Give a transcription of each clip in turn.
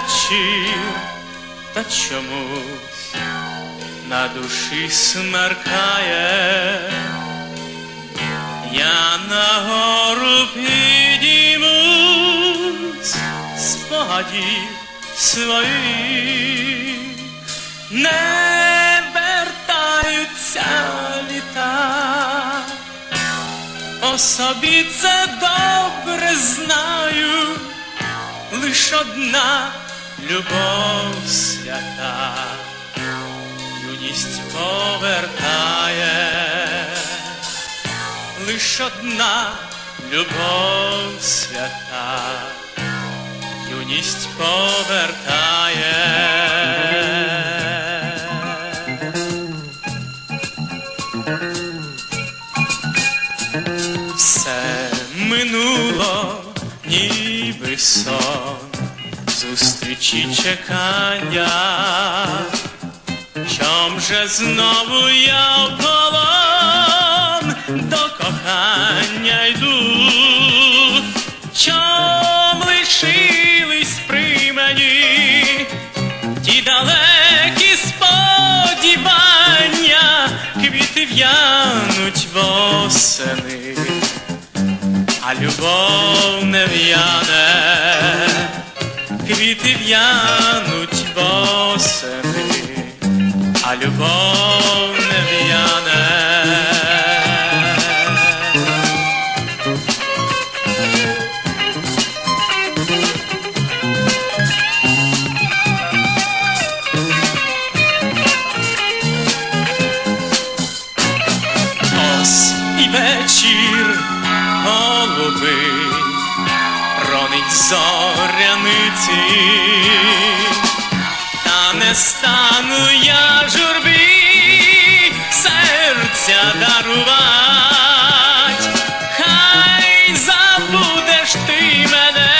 вечір, та чомусь на душі смеркає. Я на гору підіймусь, спогадів своїх, не вертаються літа. Собі це добре знаю, лиш одна любов свята, юність повертає, лиш одна любов свята, юність повертає. Все минуло, ніби сон, зустрічі чекання, чом же знову я в полон до кохання йду, чом лишились при мені ті далекі сподівання, квіти в'януть восени, а любов не в'яне, квіти в'януть восени, а любов не в'яне. Ось і вечір голубий, ронить зоряниці, та не стану я журбі серця дарувать, хай забудеш ти мене,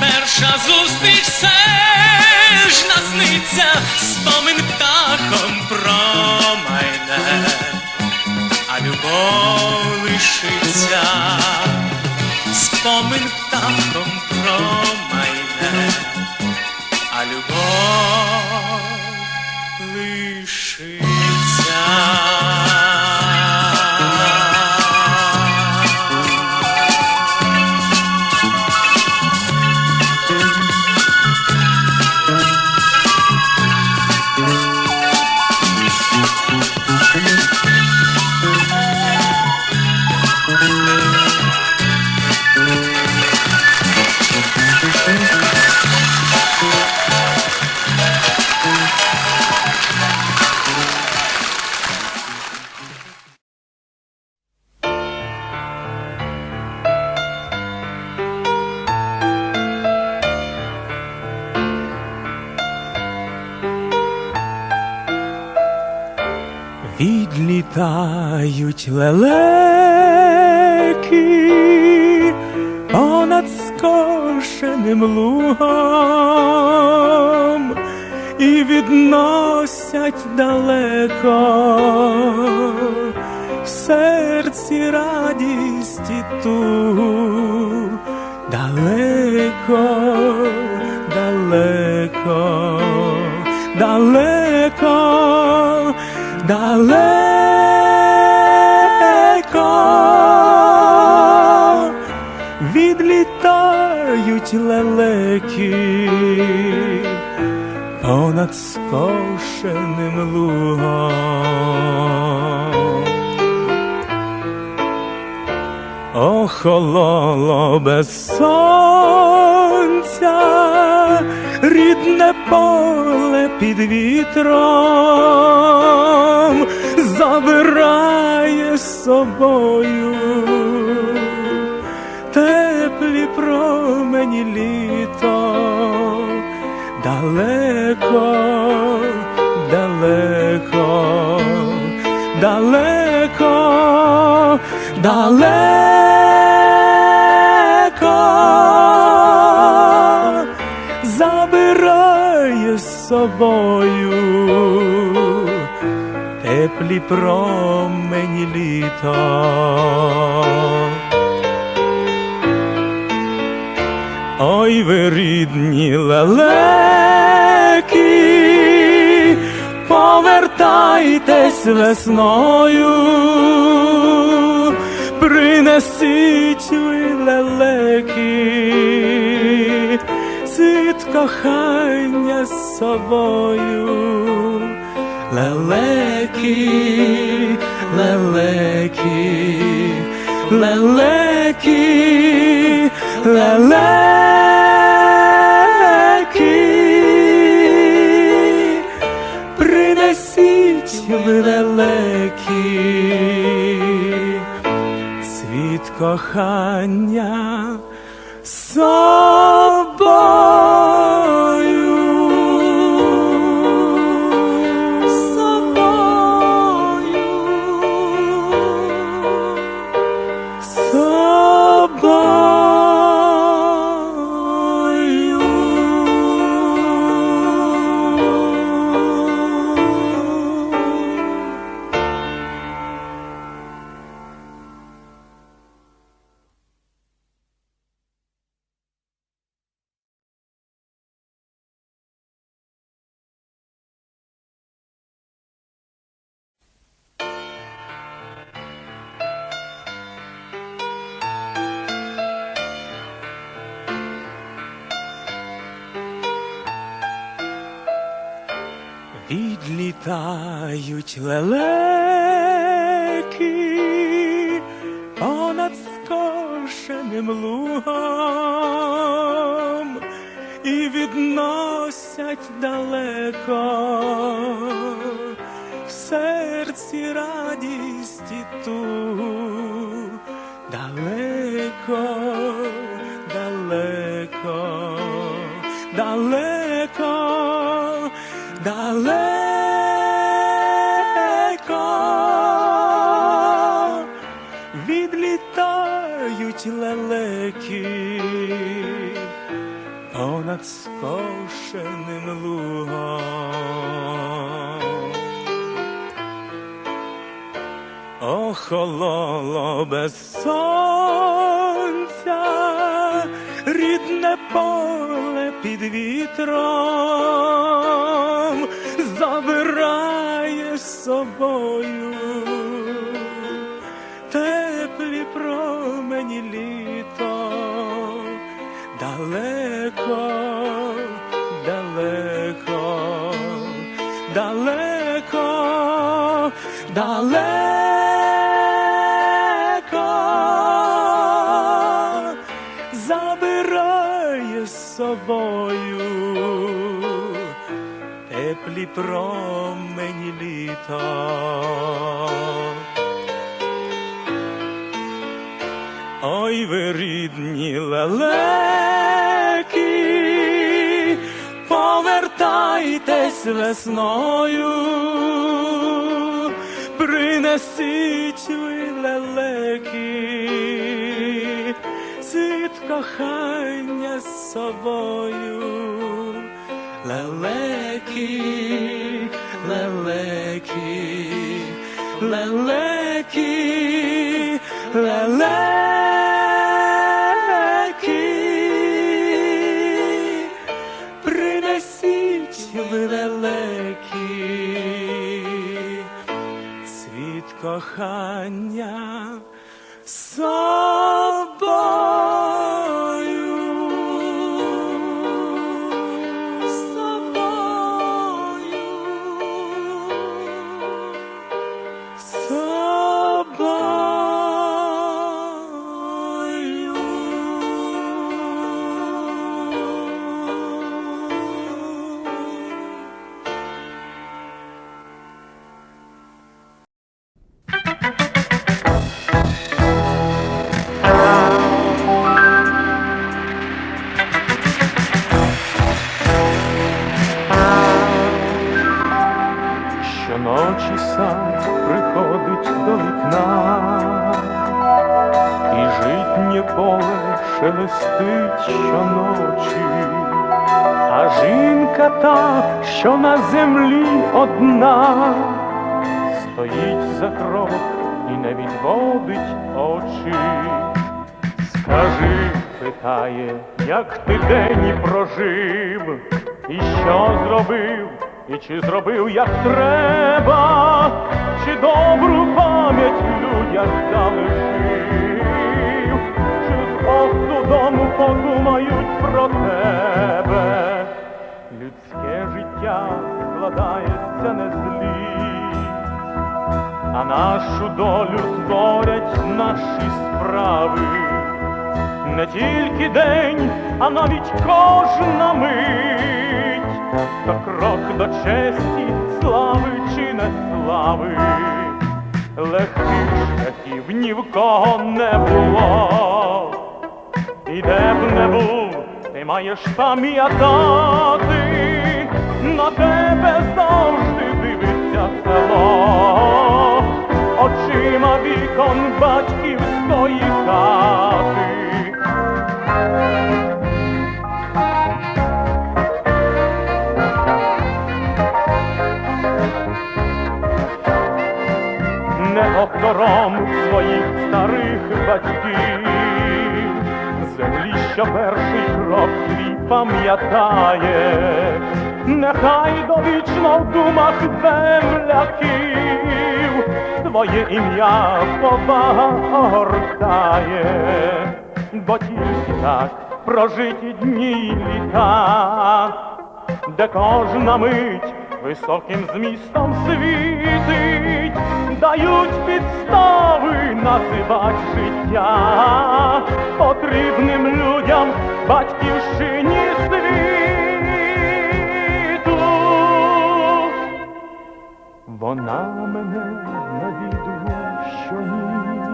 перша зустріч все ж насниться, спомин птахом промайне а любов лишиться, спомин птахом промайне, а любов лишиться. Лелеки понад скошеним лугом і відносять далеко в серці радість і тугу далеко, далеко, далеко, далеко відлітають лелеки понад скошеним лугом. Охололо без сонця, рідне поле під вітром забирає собою промені літо далеко, далеко, далеко, далеко забирає з собою теплі промені літа. Ой, ви рідні лелеки, повертайтесь весною, принесіть ви лелеки, цвіт кохання з собою. Лелеки, лелеки, лелеки, лелеки, принесіть світ кохання собою. Відлітають лелеки понад скошеним лугом і відносять далеко в серці радість і далеко, далеко, понад скошеним лугом. Охололо без сонця, рідне поле під вітром забирає з собою повертайтесь весною, принесіть ви лелеки, цвіт кохання з собою. Лелеки, лелеки, лелеки, лелеки, кохання собою. Щоночі, а жінка та, що на землі одна, стоїть за крок і не відводить очі. Скажи, питає, як ти день прожив, і що зробив, і чи зробив як треба, чи добру пам'ять в людях залишив, осудом подумають про тебе. Людське життя складається не злість, а нашу долю зборять наші справи. Не тільки день, а навіть кожна мить, то крок до честі, слави чи не слави, легких шляхів ні в кого не було. І де б не був, ти маєш пам'ятати, на тебе завжди дивиться село, очима вікон батьківської хати. Пам'ятає, нехай довічно в думах земляків, твоє ім'я повага бо тільки так прожиті дні літа де кожна мить високим змістом світить, дають підстави називать життя потрібним людям батьківщині світу. Вона мене навідує щоніч,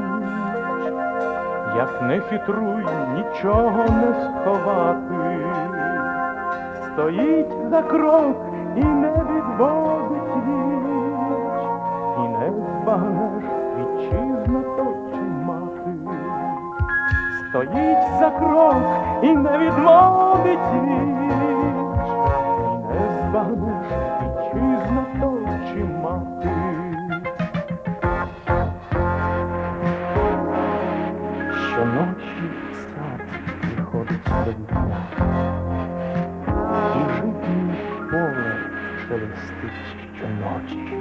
як не хитруй, нічого не сховати стоїть за крок і не відводить віч, і не збагнеш вітчизна мати. Стоїть за крок і не відводить віч, і не збагнеш вітчизна то чи мати. Щоночі сад приходить до вікна і житнє поле шелестить щоночі.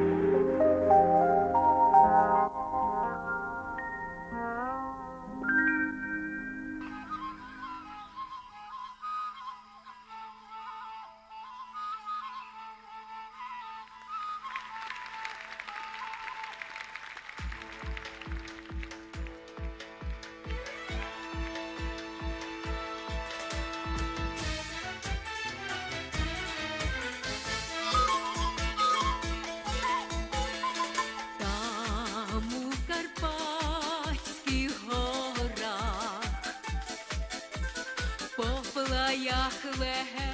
Плаях легенди